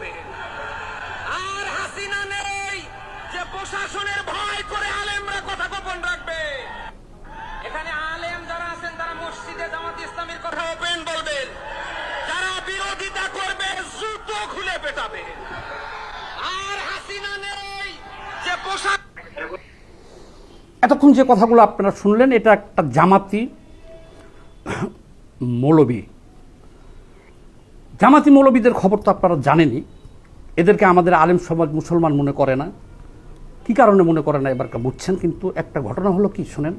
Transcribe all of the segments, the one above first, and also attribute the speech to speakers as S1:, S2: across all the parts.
S1: পেটাবে আর হাসিনা নেই যে প্রশাসনের ভয় করে আলেমরা কথা গোপন রাখবে। এখানে আলেম যারা আছেন, তারা মসজিদে জামাত ইসলামের কথা ওপেন বলবেন। যারা বিরোধিতা করবে, জুতো খুলে পেটাবে। আর হাসিনা নেই যে প্রশাসন
S2: এতক্ষণ যে কথাগুলো আপনারা শুনলেন, এটা একটা জামাতি মৌলবী। জামাতি মৌলবীদের খবর তো আপনারা জানেনই। এদেরকে আমাদের আলেম সমাজ মুসলমান মনে করে না। কি কারণে মনে করে না এবার বুঝছেন, কিন্তু একটা ঘটনা হলো কি শোনেন।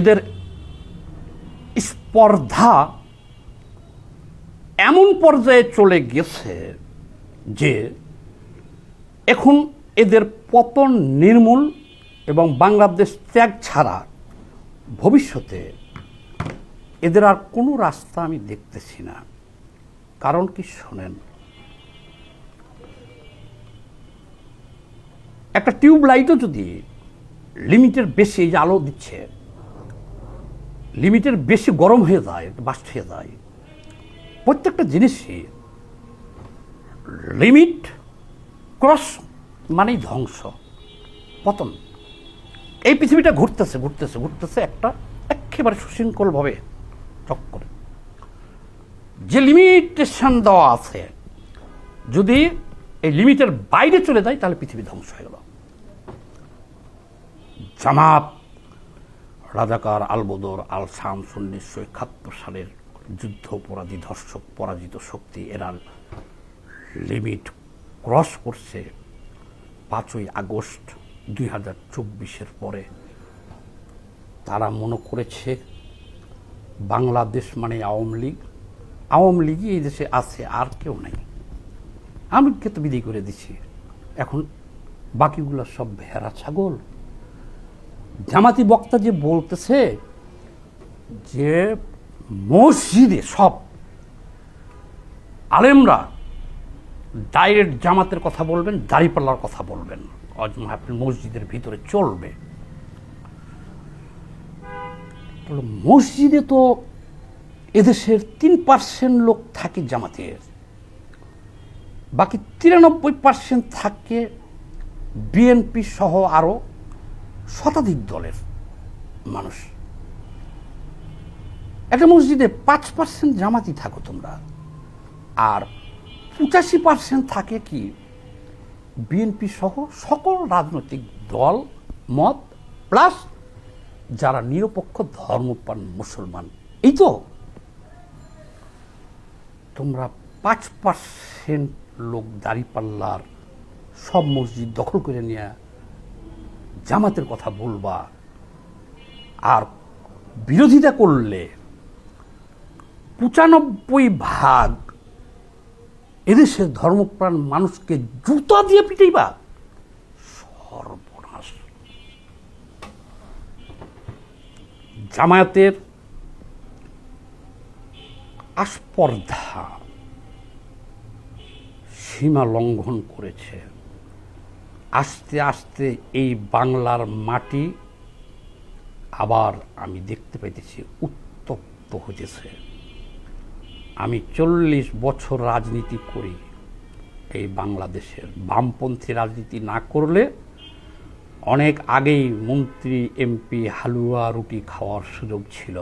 S2: এদের স্পর্ধা এমন পর্যায়ে চলে গেছে যে এখন এদের পতন নির্মূল এবং বাংলাদেশ ত্যাগ ছাড়া ভবিষ্যতে এদের আর কোনো রাস্তা আমি দেখতেছি না। কারণ কি শোনেন, একটা টিউব লাইটও যদি লিমিটের বেশি এই যে আলো দিচ্ছে, লিমিটের বেশি গরম হয়ে যায়, বাস্ট হয়ে যায়, প্রত্যেকটা জিনিসই লিমিট ক্রস মানেই ধ্বংস। পতন। এই পৃথিবীটা ঘুরতেছে ঘুরতেছে ঘুরতেছে একটা একেবারে সুশৃঙ্খলভাবে চক্করে যে লিমিটেশন দেওয়া আছে, যদি এই লিমিটের বাইরে চলে যায়, তাহলে পৃথিবী ধ্বংস হয়ে গেল। জামাত, রাজাকার আলবদর আল শামস উনিশশো একাত্তর সালের যুদ্ধ অপরাধী ধর্ষক পরাজিত শক্তি এরা লিমিট ক্রস করছে পাঁচই আগস্ট দুই হাজার চব্বিশের পরে। তারা মনে করেছে বাংলাদেশ মানে আওয়ামী লীগ। আওয়ামী লীগই এই দেশে আছে, আর কেউ নাই। আমি তো বিদায় করে দিছি। এখন বাকিগুলো সব ভেড়া, ছাগল। জামাতি বক্তা যে বলতেছে যে মসজিদে সব আলেমরা ডাইরেক্ট জামাতের কথা বলবেন, দাড়িপাল্লার কথা বলবেন। অজ মাহফিল মসজিদের ভিতরে চলবে। মসজিদে তো এদেশের তিন পার্সেন্ট লোক থাকে জামাতের। বাকি তিরানব্বই পার্সেন্ট থাকে বিএনপি সহ আরও শতাধিক দলের মানুষ। একটা মসজিদে পাঁচ পার্সেন্ট জামাতি থাকো তোমরা। আর পঁচাশি পার্সেন্ট থাকে কি বিএনপি সহ সকল রাজনৈতিক দল, মত, প্লাস যারা নিরপেক্ষ ধর্মপান মুসলমান। এই তো। তোমরা পাঁচ পার্সেন্ট লোক দাঁড়িপাল্লার সব মসজিদ দখল করে নিয়ে জামাতের কথা বলবা। আর বিরোধিতা করলে পঁচানব্বই ভাগ এদেশের ধর্মপ্রাণ মানুষকে জুতা দিয়ে পিটাইবা। সর্বনাশ জামায়াতের আস্পর্ধা সীমা লঙ্ঘন করেছে। আস্তে আস্তে এই বাংলার মাটি আবার আমি দেখতে পাইতেছি উত্তপ্ত হতেছে আমি চল্লিশ বছর রাজনীতি করি এই বাংলাদেশের। বামপন্থী রাজনীতি না করলে অনেক আগেই মন্ত্রী এমপি হালুয়া রুটি খাওয়ার সুযোগ ছিল।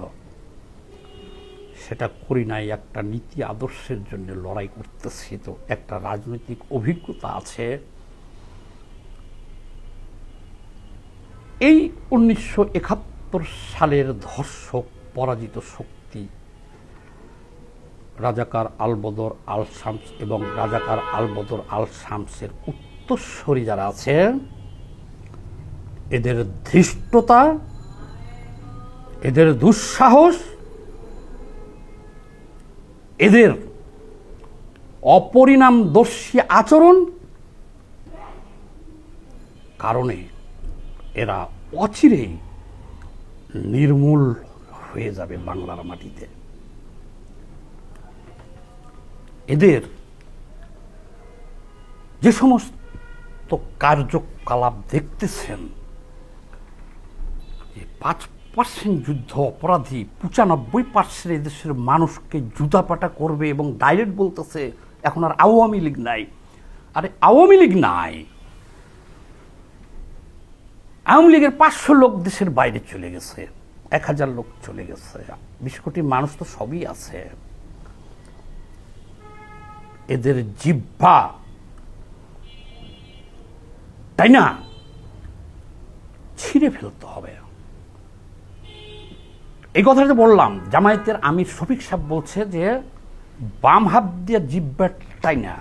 S2: সেটা করি নাই, একটা নীতি আদর্শের জন্য লড়াই করতেছি তো, একটা রাজনৈতিক অভিজ্ঞতা আছে। এই উনিশশো একাত্তর সালের ধর্ষক পরাজিত শক্তি রাজাকার আলবদর আল শামস এবং রাজাকার আলবদর আল শামসের উত্তরস্বরী যারা আছে এদের ধৃষ্টতা, এদের দুঃসাহস, এদের অপরিণামদর্শী আচরণ কারণে এরা অচিরেই নির্মূল হয়ে যাবে বাংলার মাটিতে। এদের যে সমস্ত কার্যকলাপ দেখতেছেন পাঁচ পার্সেন্ট যুদ্ধ, অপরাধী, পঁচানব্বই পার্সেন্ট এদেশের মানুষকে জুতাপাটা করবে এবং ডাইরেক্ট বলতেছে, এখন আর আওয়ামী লীগ নাই। আরে আওয়ামী লীগ নাই। আওয়ামী লীগের পাঁচশো লোক দেশের বাইরে চলে গেছে, এক হাজার লোক চলে গেছে, বিশ কোটি মানুষ তো সবই আছে। এদের জিব্বা তাই না? ছিঁড়ে ফেলতে হবে। এই কথাটা বললাম, জামায়াতের আমির শফিক সাহেব বলছে যে, বাম হাত দিয়ে জিব্বা তাই না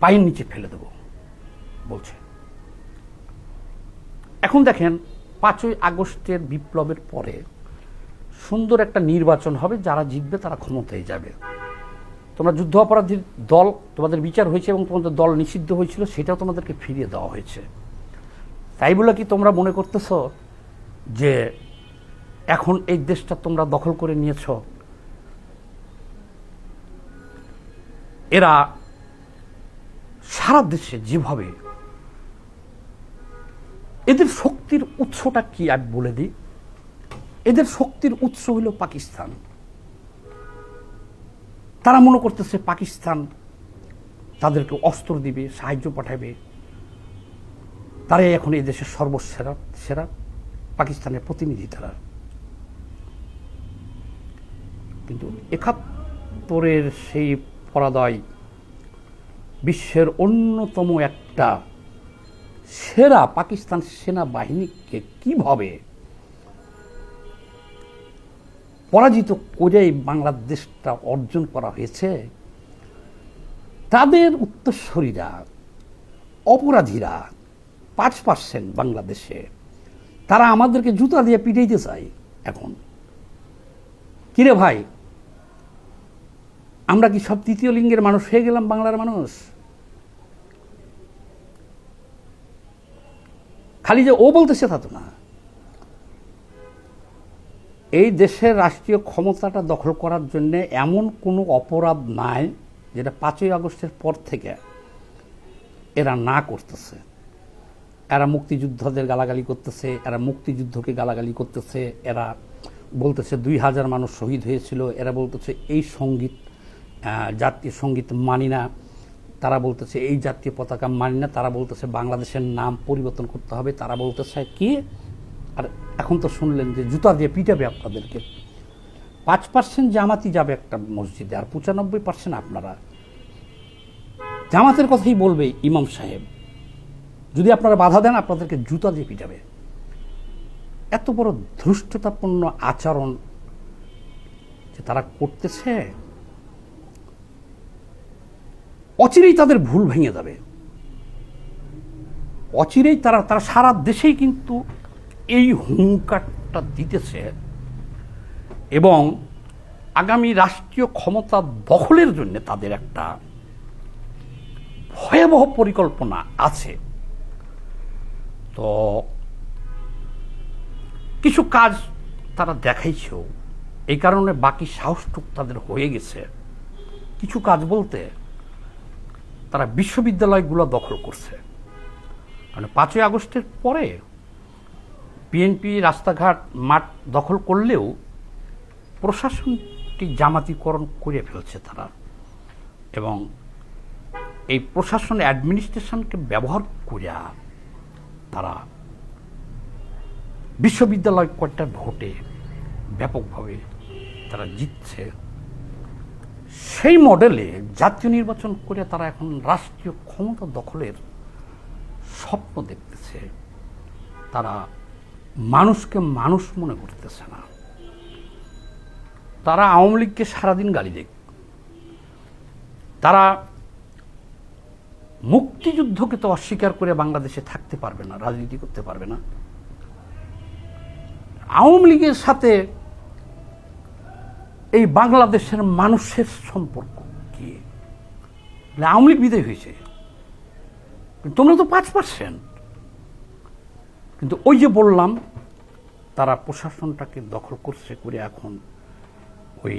S2: পায়ের নিচে ফেলে দেব, বলছে। এখন দেখেন, পাঁচই আগস্টের বিপ্লবের পরে সুন্দর একটা নির্বাচন হবে, যারা জিতবে তারা ক্ষমতায় যাবে। তোমরা যুদ্ধ অপরাধীর দল, তোমাদের বিচার হয়েছে এবং তোমাদের দল নিষিদ্ধ হয়েছিল, সেটাও তোমাদেরকে ফিরিয়ে দেওয়া হয়েছে। তাই বলে কি তোমরা মনে করতেছ যে এখন এই দেশটা তোমরা দখল করে নিয়েছ। এরা সারা দেশে যেভাবে এদের শক্তির উৎসটা কি আমি বলে দিই? এদের শক্তির উৎস হইল পাকিস্তান। তারা মনে করতেছে পাকিস্তান তাদেরকে অস্ত্র দিবে, সাহায্য পাঠাবে। তারাই এখন এই দেশের সর্বসেরা সেরা পাকিস্তানের প্রতিনিধি তারা। কিন্তু একাত্তরের সেই পরাদয় বিশ্বের অন্যতম একটা সেরা পাকিস্তান সেনাবাহিনীকে কীভাবে পরাজিত করেই বাংলাদেশটা অর্জন করা হয়েছে, তাদের উত্তরসূরিরা, অপরাধীরা পাঁচ পার্সেন্ট বাংলাদেশে, তারা আমাদেরকে জুতা দিয়ে পিটাইতে চায় এখন। কিরে ভাই আমরা কি সব তৃতীয় লিঙ্গের মানুষ? হয়ে গেলাম বাংলার মানুষ। খালি যে ও বলতেছে তা তো না। এই দেশের রাষ্ট্রীয় ক্ষমতাটা দখল করার জন্যে এমন কোনো অপরাধ নাই যেটা পাঁচই আগস্টের পর থেকে এরা না করতেছে। এরা মুক্তিযুদ্ধদের গালাগালি করতেছে, এরা মুক্তিযুদ্ধকে গালাগালি করতেছে, এরা বলতেছে দুই হাজার মানুষ শহীদ হয়েছিল, এরা বলতেছে এই সংগীত জাতীয় সংগীত মানি না। তারা বলতেছে, এই জাতীয় পতাকা মানি না। তারা বলতেছে, বাংলাদেশের নাম পরিবর্তন করতে হবে। তারা বলতেছে, কি? আর এখন তো শুনলেন যে জুতা দিয়ে পিটাবে আপনাদেরকে। পাঁচ পার্সেন্ট জামাতি যাবে একটা মসজিদে, আর পঁচানব্বই পার্সেন্ট আপনারা। জামাতের কথাই বলবে ইমাম সাহেব। যদি আপনারা বাধা দেন, আপনাদেরকে জুতা দিয়ে পিটাবে। এত বড় ধৃষ্টতাপূর্ণ আচরণ যে তারা করতেছে। অচিরেই তাদের ভুল ভেঙে যাবে। অচিরেই তারা তারা সারা দেশেই কিন্তু এই হুঙ্কারটা দিতেছে এবং আগামী রাষ্ট্রীয় ক্ষমতা দখলের জন্য তাদের একটা ভয়াবহ পরিকল্পনা আছে। তো কিছু কাজ তারা দেখাইছেও, এই কারণে বাকি সাহসটুক তাদের হয়ে গেছে। কিছু কাজ বলতে তারা বিশ্ববিদ্যালয়গুলো দখল করছে। মানে পাঁচই আগস্টের পরে বিএনপি রাস্তাঘাট মাঠ দখল করলেও প্রশাসনটি জামাতিকরণ করে ফেলছে তারা। এবং এই প্রশাসন অ্যাডমিনিস্ট্রেশনকে ব্যবহার করিয়া তারা বিশ্ববিদ্যালয় কয়টা ভোটে ব্যাপকভাবে তারা জিতছে সেই মডেলে জাতীয় নির্বাচন করে তারা এখন রাষ্ট্রীয় ক্ষমতা দখলের স্বপ্ন দেখতেছে। তারা মানুষকে মানুষ মনে করতেছে না। তারা আওয়ামী লীগকে সারাদিন গালি দেখ তারা মুক্তিযুদ্ধকে তো অস্বীকার করে বাংলাদেশে থাকতে পারবে না, রাজনীতি করতে পারবে না। আওয়ামী লীগের সাথে এই বাংলাদেশের মানুষের সম্পর্ক কি? আওয়ামী লীগ বিদায় হয়েছে। তোমরা তো পাঁচ পার্সেন্ট কিন্তু ওই যে বললাম, তারা প্রশাসনটাকে দখল করছে করে এখন ওই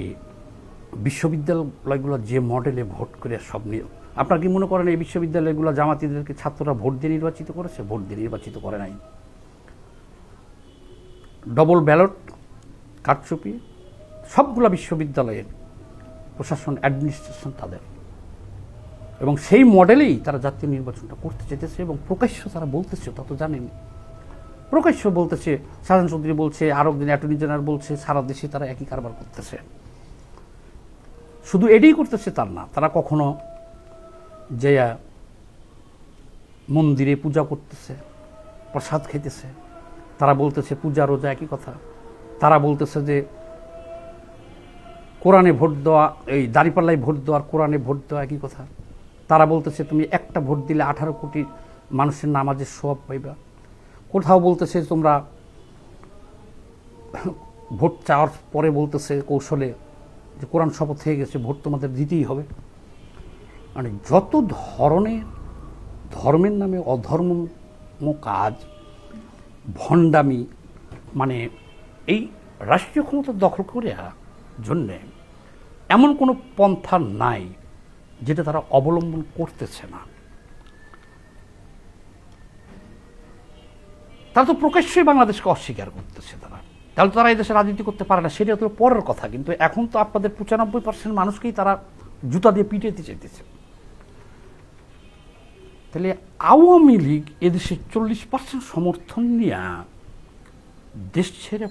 S2: বিশ্ববিদ্যালয়গুলো যে মডেলে ভোট করে সব নিয়ে আপনারা কি মনে করেন এই বিশ্ববিদ্যালয়গুলো জামাতিদেরকে ছাত্ররা ভোট দিয়ে নির্বাচিত করেছে? ভোট দিয়ে নির্বাচিত করে নাই। ডবল ব্যালট কারচুপি সবগুলা বিশ্ববিদ্যালয়ের প্রশাসন অ্যাডমিনিস্ট্রেশন তাদের। এবং সেই মডেলেই তারা জাতীয় নির্বাচনটা করতে চেয়েছে এবং প্রকাশ্য তারা বলতেছে তত জানেন প্রকাশ্য বলতেছে সাধারণ চৌধুরী বলছে আরও দিন অ্যাটর্নি জেনারেল বলছে, সারা দেশে তারা একই কারবার করতেছে। শুধু এটাই করতেছে তার না, তারা কখনো যে মন্দিরে পূজা করতেছে, প্রসাদ খেতেছে তারা বলতেছে পূজা, রোজা একই কথা। তারা বলতেছে যে কোরআনে ভোট দেওয়া, এই দাঁড়িপাল্লায় ভোট দেওয়ার কোরআনে ভোট দেওয়া একই কথা? তারা বলতেছে, তুমি একটা ভোট দিলে আঠারো কোটি মানুষের নামাজের সব পাইবা। কোথাও বলতেছে, তোমরা ভোট চাওয়ার পরে বলতেছে কৌশলে যে কোরআন শপথ হয়ে গেছে, ভোট তোমাদের দিতেই হবে। মানে যত ধরনের ধর্মের নামে অধর্ম কাজ, ভণ্ডামি মানে এই রাষ্ট্রীয় ক্ষমতা দখল করে জন্যে এমন কোনো পন্থা নাই যেটা তারা অবলম্বন করতেছে না। তারা তো প্রকাশ্যই বাংলাদেশকে অস্বীকার করতেছে তারা। তাহলে তো তারা এই দেশে রাজনীতি করতে পারে না, সেটা তো পরের কথা। কিন্তু এখন তো আপনাদের পঁচানব্বই পার্সেন্ট মানুষকেই তারা জুতা দিয়ে পিটাইতে চাইতেছে। তাহলে আওয়ামী লীগ এদেশে চল্লিশ পার্সেন্ট সমর্থন নিয়ে দেশ ছেড়ে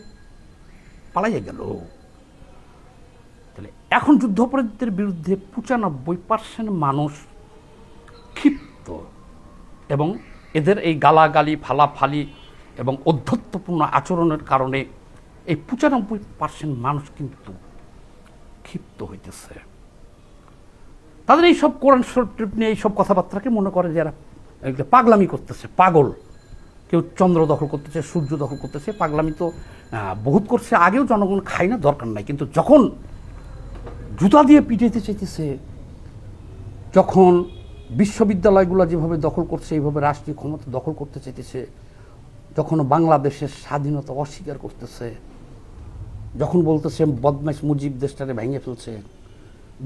S2: পালাইয়া গেল। তাহলে এখন যুদ্ধাপরাধীদের বিরুদ্ধে পঁচানব্বই পার্সেন্ট মানুষ ক্ষিপ্ত এবং এদের এই গালাগালি, ফালাফালি এবং অধ্যত্বপূর্ণ আচরণের কারণে এই পঁচানব্বই পার্সেন্ট মানুষ কিন্তু ক্ষিপ্ত হইতেছে। তাদের এই সব কোরআন শরীফ নিয়ে এই সব কথাবার্তাকে মনে করে যে এরা পাগলামি করতেছে, পাগল। কেউ চন্দ্র দখল করতেছে, সূর্য দখল করতেছে, পাগলামি তো বহুত করছে, আগেও জনগণ খায় না, দরকার নাই। কিন্তু যখন জুতা দিয়ে পিটাইতে চাইতেছে, যখন বিশ্ববিদ্যালয়গুলো যেভাবে দখল করছে, এইভাবে রাষ্ট্রীয় ক্ষমতা দখল করতে চাইতেছে যখন বাংলাদেশের স্বাধীনতা অস্বীকার করতেছে, যখন বলতেছে বদমাইশ মুজিব দেশটারে ভেঙে ফেলছে,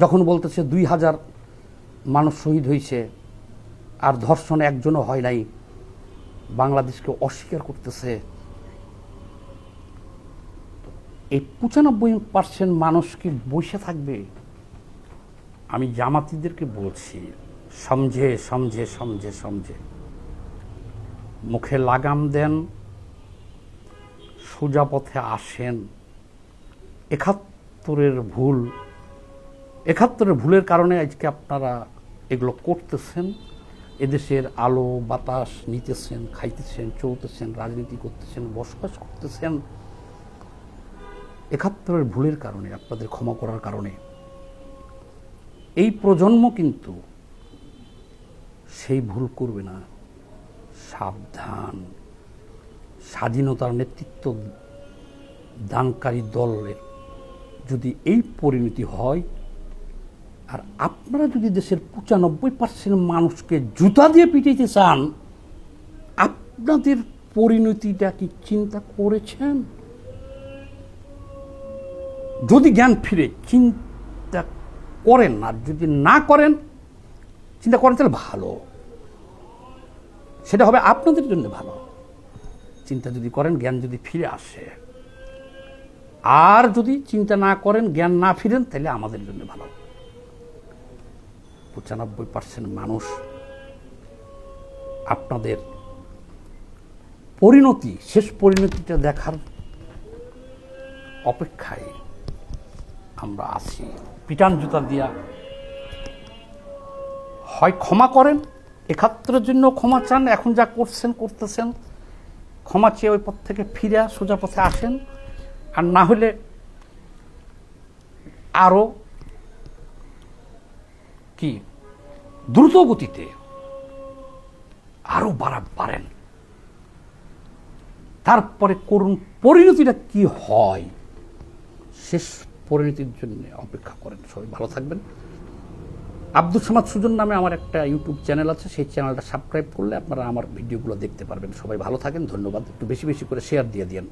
S2: যখন বলতেছে দুই হাজার মানুষ শহীদ হয়েছে আর ধর্ষণ একজনও হয় নাই, বাংলাদেশকে অস্বীকার করতেছে এই পঁচানব্বই পার্সেন্ট মানুষ কি বসে থাকবে? আমি জামাতিদেরকে বলছি, সমঝে সমঝে সমঝে সমঝে। মুখে লাগাম দেন, সোজা পথে আসেন। একাত্তরের ভুল, একাত্তরের ভুলের কারণে আজকে আপনারা এগুলো করতেছেন, এদেশের আলো, বাতাস নিতেছেন, খাইতেছেন, চলতেছেন, রাজনীতি করতেছেন, বসবাস করতেছেন। একাত্তরের ভুলের কারণে, আপনাদের ক্ষমা করার কারণে। এই প্রজন্ম কিন্তু সেই ভুল করবে না। সাবধান। স্বাধীনতার নেতৃত্ব দানকারী দলের যদি এই পরিণতি হয়, আর আপনারা যদি দেশের পঁচানব্বই পার্সেন্ট মানুষকে জুতা দিয়ে পিটাইতে চান, আপনাদের পরিণতিটা কি চিন্তা করেছেন? যদি জ্ঞান ফিরে চিন্তা করেন আর যদি না করেন, চিন্তা করেন তাহলে ভালো। সেটা হবে আপনাদের জন্য ভালো। চিন্তা যদি করেন, জ্ঞান যদি ফিরে আসে। আর যদি চিন্তা না করেন, জ্ঞান না ফিরেন, তাহলে আমাদের জন্য ভালো। পঁচানব্বই পার্সেন্ট মানুষ আপনাদের পরিণতি, শেষ পরিণতিটা দেখার অপেক্ষায়। আমরা আছি। পিটান জুতা দিয়া হয় ক্ষমা করেন, একাত্তরের জন্য ক্ষমা চান, এখন যা করছেন, করতেছেন। ক্ষমা চেয়ে ওই পথ থেকে ফিরে সোজা পথে আসেন। আর না হলে আরও কি? দ্রুত গতিতে আরও বাড়া বাড়েন। তারপরে করুন পরিণতিটা কি হয়, শেষ পরিণতির জন্য অপেক্ষা করেন। সবাই ভালো থাকবেন। আব্দুল সামাদ সুজন নামে আমার একটা ইউটিউব চ্যানেল আছে। সেই চ্যানেলটা সাবস্ক্রাইব করলে আপনারা আমার ভিডিওগুলো দেখতে পারবেন। সবাই ভালো থাকেন। ধন্যবাদ। একটু বেশি বেশি করে শেয়ার দিয়ে দিন